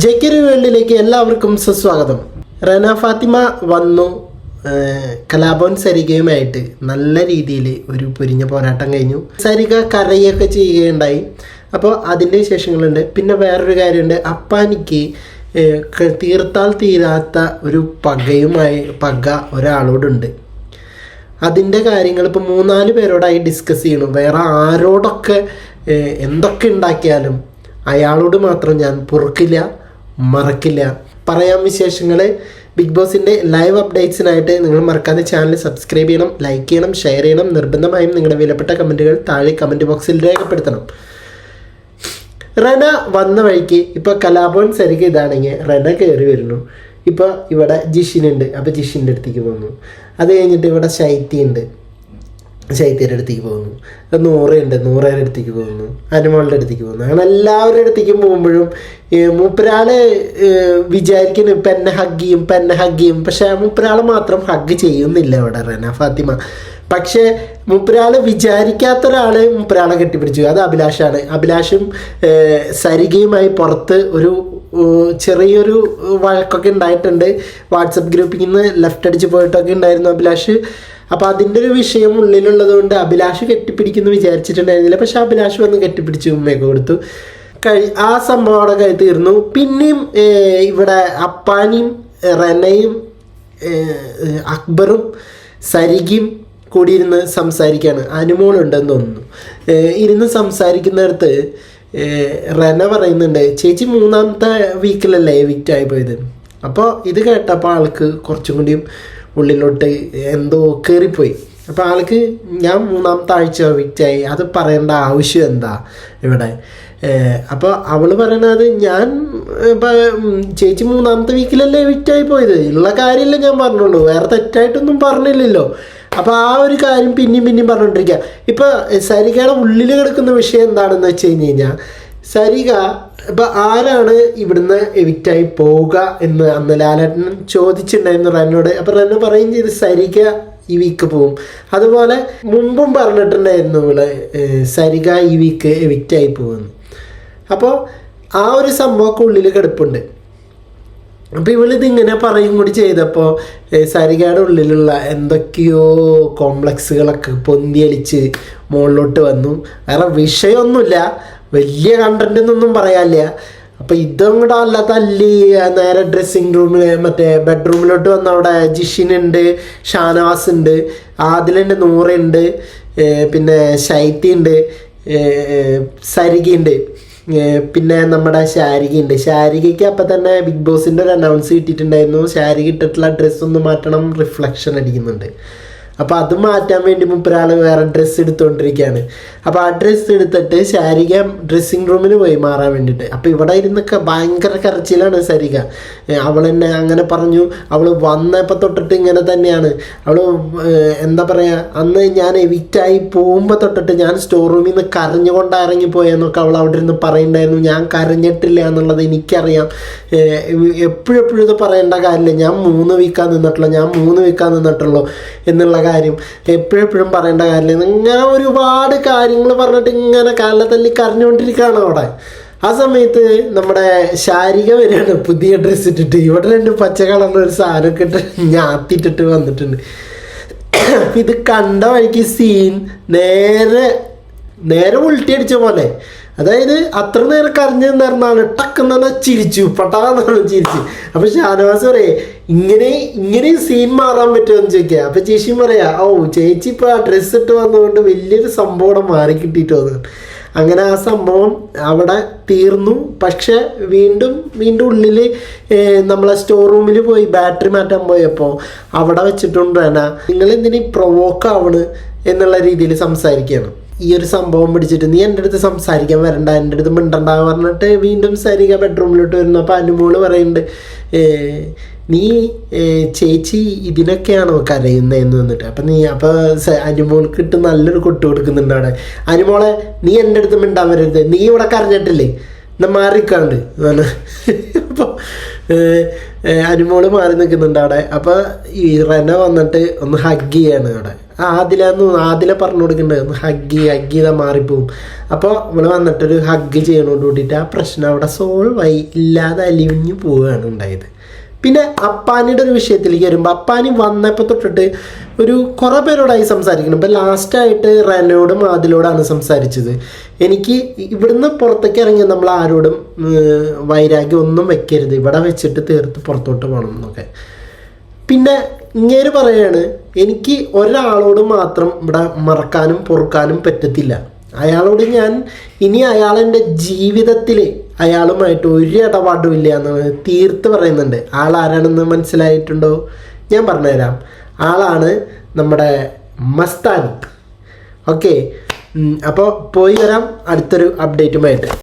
ജെക്കരി വേൾഡിലേക്ക് എല്ലാവർക്കും സുസ്വാഗതം. റന ഫാത്തിമ വന്നു കലാപോൻ സരികയുമായിട്ട് നല്ല രീതിയിൽ ഒരു പൊരിഞ്ഞ പോരാട്ടം കഴിഞ്ഞു. സരിക കരയൊക്കെ ചെയ്യുകയുണ്ടായി. അപ്പോൾ അതിന്റെ വിശേഷങ്ങളുണ്ട്. പിന്നെ വേറൊരു കാര്യമുണ്ട്. അപ്പാനിക്ക് തീർത്താൽ തീരാത്ത ഒരു പകയുമായി പക ഒരാളോടുണ്ട്. അതിന്റെ കാര്യങ്ങൾ ഇപ്പോൾ മൂന്നാൽ പേരോടായി ഡിസ്കസ് ചെയ്യണം വേറെ ആരോടൊക്കെ എന്തൊക്കെ ഉണ്ടാക്കിയാലും അയാളോട് മാത്രം ഞാൻ പൊറുക്കില്ല. മറക്കില്ല. പറയാം വിശേഷങ്ങൾ ബിഗ് ബോസിന്റെ ലൈവ് അപ്ഡേറ്റ്സിനായിട്ട് നിങ്ങൾ മറക്കാതെ ചാനൽ സബ്സ്ക്രൈബ് ചെയ്യണം ലൈക്ക് ചെയ്യണം ഷെയർ ചെയ്യണം. നിർബന്ധമായും നിങ്ങളുടെ വിലപ്പെട്ട കമന്റുകൾ താഴെ കമന്റ് ബോക്സിൽ രേഖപ്പെടുത്തണം. റന വന്ന വഴിക്ക് ഇപ്പോൾ കലാഭവൻ സരിക ഇതാണെങ്കിൽ റന കയറി വരുന്നു. ഇപ്പോൾ ഇവിടെ ജിഷിനുണ്ട്. അപ്പോൾ ജിഷിന്റെ അടുത്തേക്ക് പോകുന്നു അത് കഴിഞ്ഞിട്ട് ഇവിടെ ശൈത്യ ഉണ്ട്. ശൈത്യയുടെ അടുത്തേക്ക് പോകുന്നു. നൂറയുണ്ട്. നൂറയുടെ അടുത്തേക്ക് പോകുന്നു. അനുമോളുടെ അടുത്തേക്ക് പോകുന്നു. അങ്ങനെ എല്ലാവരുടെ അടുത്തേക്കും പോകുമ്പോഴും മൂപ്പരാൾ വിചാരിക്കുന്നു ഇപ്പം എന്നെ ഹഗ് ചെയ്യും ഇപ്പം എന്നെ ഹഗ് ചെയ്യും. പക്ഷേ മൂപ്പരാൾ മാത്രം ഹഗ് ചെയ്യുന്നില്ല ഇവിടെ റന ഫാത്തിമ. പക്ഷേ മൂപ്പരാൾ വിചാരിക്കാത്ത ഒരാൾ മൂപ്പരാളെ കെട്ടിപ്പിടിച്ചു. അത് അഭിലാഷാണ്. അഭിലാഷും സരികയുമായി പുറത്ത് ഒരു ചെറിയൊരു വഴക്കൊക്കെ ഉണ്ടായിട്ടുണ്ട്. വാട്സപ്പ് ഗ്രൂപ്പിൽ നിന്ന് ലെഫ്റ്റ് അടിച്ച് പോയിട്ടൊക്കെ ഉണ്ടായിരുന്നു അഭിലാഷ്. അപ്പോൾ അതിന്റെ ഒരു വിഷയം ഉള്ളിലുള്ളത് കൊണ്ട് അഭിലാഷ് കെട്ടിപ്പിടിക്കുന്നു വിചാരിച്ചിട്ടുണ്ടായിരുന്നില്ല. പക്ഷെ അഭിലാഷ് വന്ന് കെട്ടിപ്പിടിച്ച് ഉമ്മയൊക്കെ കൊടുത്തു. കഴി ആ സംഭവം അവിടെ കഴി തീർന്നു. പിന്നെയും ഇവിടെ അപ്പാനിയും റനയും അക്ബറും സരികയും കൂടി ഇരുന്ന് സംസാരിക്കുകയാണ്. അനുമോളുണ്ടെന്ന് തോന്നുന്നു. ഇരുന്ന് സംസാരിക്കുന്നിടത്ത് റന പറയുന്നുണ്ട് ചേച്ചി മൂന്നാമത്തെ വീക്കിലല്ലേ എവിക്റ്റ് ആയി പോയത്? അപ്പോൾ ഇത് കേട്ടപ്പോൾ ആൾക്ക് കുറച്ചും കൂടിയും ഉള്ളിലോട്ട് എന്തോ കയറിപ്പോയി അപ്പോൾ ആൾക്ക് ഞാൻ മൂന്നാമത്തെ ആഴ്ച വിറ്റായി അത് പറയേണ്ട ആവശ്യം എന്താ ഇവിടെ? അപ്പോൾ അവൾ പറയണത് ഞാൻ ചേച്ചി മൂന്നാമത്തെ വീക്കിലല്ലേ വിറ്റായി പോയത്? ഉള്ള കാര്യമില്ല ഞാൻ പറഞ്ഞുള്ളൂ. വേറെ തെറ്റായിട്ടൊന്നും പറഞ്ഞില്ലല്ലോ. അപ്പോൾ ആ ഒരു കാര്യം പിന്നെയും പിന്നെയും പറഞ്ഞുകൊണ്ടിരിക്കുക ഇപ്പോൾ സരികയുടെ ഉള്ളിൽ കിടക്കുന്ന വിഷയം എന്താണെന്ന് വെച്ച് കഴിഞ്ഞ് കഴിഞ്ഞാൽ സരിക ഇപ്പം ആരാണ് ഇവിടുന്ന് എവിക്റ്റായി പോവുക എന്ന് അന്ന് ലാലേട്ടൻ ചോദിച്ചിട്ടുണ്ടായിരുന്നു റന്നോട് അപ്പം റന്നു പറയും ചെയ്ത് സരിക ഈ വീക്ക് പോവും. അതുപോലെ മുമ്പും പറഞ്ഞിട്ടുണ്ടായിരുന്നു ഇവിടെ സരിക ഈ വീക്ക് എവിക്റ്റായി പോകുന്നു അപ്പോൾ ആ ഒരു സംഭവമൊക്കെ ഉള്ളിൽ കിടപ്പുണ്ട്. അപ്പോൾ ഇവളിത് ഇങ്ങനെ പറയും കൂടി ചെയ്തപ്പോൾ സരികയുടെ ഉള്ളിലുള്ള എന്തൊക്കെയോ കോംപ്ലക്സുകളൊക്കെ പൊന്തിയലിച്ച് മുകളിലോട്ട് വന്നു. വേറെ വിഷയമൊന്നുമില്ല. വലിയ കണ്ടന്റ് എന്നൊന്നും പറയാനില്ല. അപ്പൊ ഇതും കൂടെ അല്ല തല്ലി. നേരെ ഡ്രസ്സിങ് റൂമിൽ മറ്റേ ബെഡ്റൂമിലോട്ട് വന്ന അവിടെ ജിഷിൻ ഉണ്ട് ഷാനവാസ് ഉണ്ട് ആദിലുണ്ട് നൂറുണ്ട് പിന്നെ ശൈത്യ ഉണ്ട് സരികയുണ്ട് പിന്നെ നമ്മുടെ ശാരിക ഉണ്ട് ശാരികയ്ക്ക് അപ്പം തന്നെ ബിഗ് ബോസിന്റെ ഒരു അനൗൺസ് കിട്ടിയിട്ടുണ്ടായിരുന്നു. ശാരിക ഇട്ടിട്ടുള്ള ഡ്രസ്സ് ഒന്ന് മാറ്റണം റിഫ്ലക്ഷൻ അടിക്കുന്നുണ്ട്. അപ്പോൾ അത് മാറ്റാൻ വേണ്ടി മുപ്പൊരാൾ വേറെ ഡ്രസ്സ് എടുത്തുകൊണ്ടിരിക്കുകയാണ് അപ്പോൾ ആ ഡ്രസ്സ് എടുത്തിട്ട് ശാരിക ഡ്രസ്സിങ് റൂമിൽ പോയി മാറാൻ വേണ്ടിയിട്ട്. അപ്പോൾ ഇവിടെ ഇരുന്നൊക്കെ ഭയങ്കര കരച്ചിലാണ് സരിക അവൾ എന്നെ അങ്ങനെ പറഞ്ഞു. അവൾ വന്നപ്പോൾ തൊട്ടിട്ട് ഇങ്ങനെ തന്നെയാണ്. അവൾ എന്താ പറയുക അന്ന് ഞാൻ എവിറ്റായി പോകുമ്പോൾ തൊട്ടിട്ട് ഞാൻ സ്റ്റോർ റൂമിൽ നിന്ന് കരഞ്ഞുകൊണ്ട് ഇറങ്ങിപ്പോയെന്നൊക്കെ അവൾ അവിടെ ഇരുന്ന് പറയുന്നുണ്ടായിരുന്നു. ഞാൻ കരഞ്ഞിട്ടില്ല എന്നുള്ളത് എനിക്കറിയാം. എപ്പോഴെപ്പോഴും എപ്പോഴും ഇത് പറയേണ്ട കാര്യമില്ല. ഞാൻ മൂന്ന് വീക്കാൻ നിന്നിട്ടുള്ളൂ. ഞാൻ മൂന്ന് വീക്കാൻ നിന്നിട്ടുള്ളൂ എന്നുള്ള കാര്യം. എപ്പോഴെപ്പോഴും പറയേണ്ട കാര്യമില്ല. ഇങ്ങനെ ഒരുപാട് കാര്യങ്ങൾ പറഞ്ഞിട്ട് ഇങ്ങനെ കാലത്തല്ലി കരഞ്ഞുകൊണ്ടിരിക്കുകയാണ് അവിടെ. ആ സമയത്ത് നമ്മുടെ ശാരിക വരെയാണ് പുതിയ ഡ്രസ്സ് ഇട്ടിട്ട്. ഇവിടെ രണ്ട് പച്ച കളറിൽ ഒരു സാധനമൊക്കെ ഇട്ട് ഞാത്തിട്ടിട്ട് വന്നിട്ടുണ്ട്. ഇത് കണ്ട വഴിക്ക് സീൻ നേരെ നേരെ ഉൾട്ടി അടിച്ച പോലെ. അതായത് അത്ര നേരം കരഞ്ഞു നിന്നിരുന്നാണ് ടക്കെന്ന് പറഞ്ഞാൽ ചിരിച്ചു. പട്ടാന്നാണ് ചിരിച്ചു. അപ്പൊ ഷാനവാസ് പറയേ ഇങ്ങനെ ഇങ്ങനെ സീൻ മാറാൻ പറ്റുമെന്ന് ചോദിക്കുക അപ്പൊ ചേച്ചി പറയാ ഓ ചേച്ചി ഇപ്പൊ ആ ഡ്രസ്സ് ഇട്ട് വന്നുകൊണ്ട് വലിയൊരു സംഭവം മാറി കിട്ടിയിട്ട് വന്നു അങ്ങനെ ആ സംഭവം അവിടെ തീർന്നു. പക്ഷെ വീണ്ടും വീണ്ടും ഉള്ളിൽ നമ്മളെ സ്റ്റോർ റൂമിൽ പോയി ബാറ്ററി മാറ്റാൻ പോയപ്പോൾ അവിടെ വെച്ചിട്ടുണ്ട് നിങ്ങൾ എന്തിനീ പ്രൊവോക്ക് ആവണ് എന്നുള്ള രീതിയിൽ സംസാരിക്കുകയാണ്. ഈ ഒരു സംഭവം പിടിച്ചിട്ട് നീ എന്റെ അടുത്ത് സംസാരിക്കാൻ വരണ്ട എന്റെ അടുത്ത് മിണ്ടണ്ട പറഞ്ഞിട്ട് വീണ്ടും സരിക ബെഡ്റൂമിലോട്ട് വരുന്നു. അപ്പോൾ അനുമോൾ പറയുന്നുണ്ട് നീ ചേച്ചി ഇതിനൊക്കെയാണോ കരയുന്നതെന്ന് വന്നിട്ട്. അപ്പം നീ അപ്പോൾ അനുമോൾക്ക് ഇട്ട് നല്ലൊരു കൊട്ട് കൊടുക്കുന്നുണ്ട് അവിടെ. അനുമോളെ നീ എന്റെ അടുത്ത് മിണ്ടാൻ വരരുത്. നീ ഇവിടെ കരഞ്ഞിട്ടില്ലേ? എന്നാ മാറിക്കാണ്ട്. അപ്പോൾ അനുമോൾ മാറി നിൽക്കുന്നുണ്ട് അവിടെ. അപ്പോൾ ഈ റെന വന്നിട്ട് ഒന്ന് ഹഗ് ചെയ്യാണ് അവിടെ. ആദിലെന്ന് ആദിലെ പറഞ്ഞു കൊടുക്കണ്ടായിരുന്നു ഹഗ്ഗി ഹഗ്ഗി ഇതാ മാറിപ്പോവും. അപ്പോൾ ഇവിടെ വന്നിട്ടൊരു ഹഗ്ഗ് ചെയ്യണോട് കൂടിയിട്ട് ആ പ്രശ്നം അവിടെ സോൾവ് ആയി. ഇല്ലാതെ അലിഞ്ഞു പോവുകയാണ് ഉണ്ടായത്. പിന്നെ അപ്പാനിയുടെ ഒരു വിഷയത്തിലേക്ക് വരുമ്പോൾ അപ്പാനി വന്നപ്പോൾ തൊട്ടിട്ട് ഒരു കുറേ പേരോടായി സംസാരിക്കണം ഇപ്പം ലാസ്റ്റായിട്ട് റെനോടും ആദിലോടാണ് സംസാരിച്ചത്. എനിക്ക് ഇവിടുന്ന് പുറത്തേക്ക് ഇറങ്ങി നമ്മൾ ആരോടും വൈരാഗ്യം ഒന്നും വെക്കരുത്. ഇവിടെ വെച്ചിട്ട് തീർത്ത് പുറത്തോട്ട് പോകണം എന്നൊക്കെ. പിന്നെ ഇങ്ങേര് പറയാണ് എനിക്ക് ഒരാളോട് മാത്രം ഇവിടെ മറക്കാനും പൊറുക്കാനും പറ്റത്തില്ല. അയാളോട് ഞാൻ ഇനി അയാളെന്റെ ജീവിതത്തിൽ അയാളുമായിട്ട് ഒരു ഇടപാടും ഇല്ല എന്ന് തീർത്ത് പറയുന്നുണ്ട്. ആൾ ആരാണെന്ന് മനസ്സിലായിട്ടുണ്ടോ? ഞാൻ പറഞ്ഞുതരാം. ആളാണ് നമ്മുടെ മസ്താനി. ഓക്കെ. അപ്പോൾ പോയി വരാം. അടുത്തൊരു അപ്ഡേറ്റുമായിട്ട്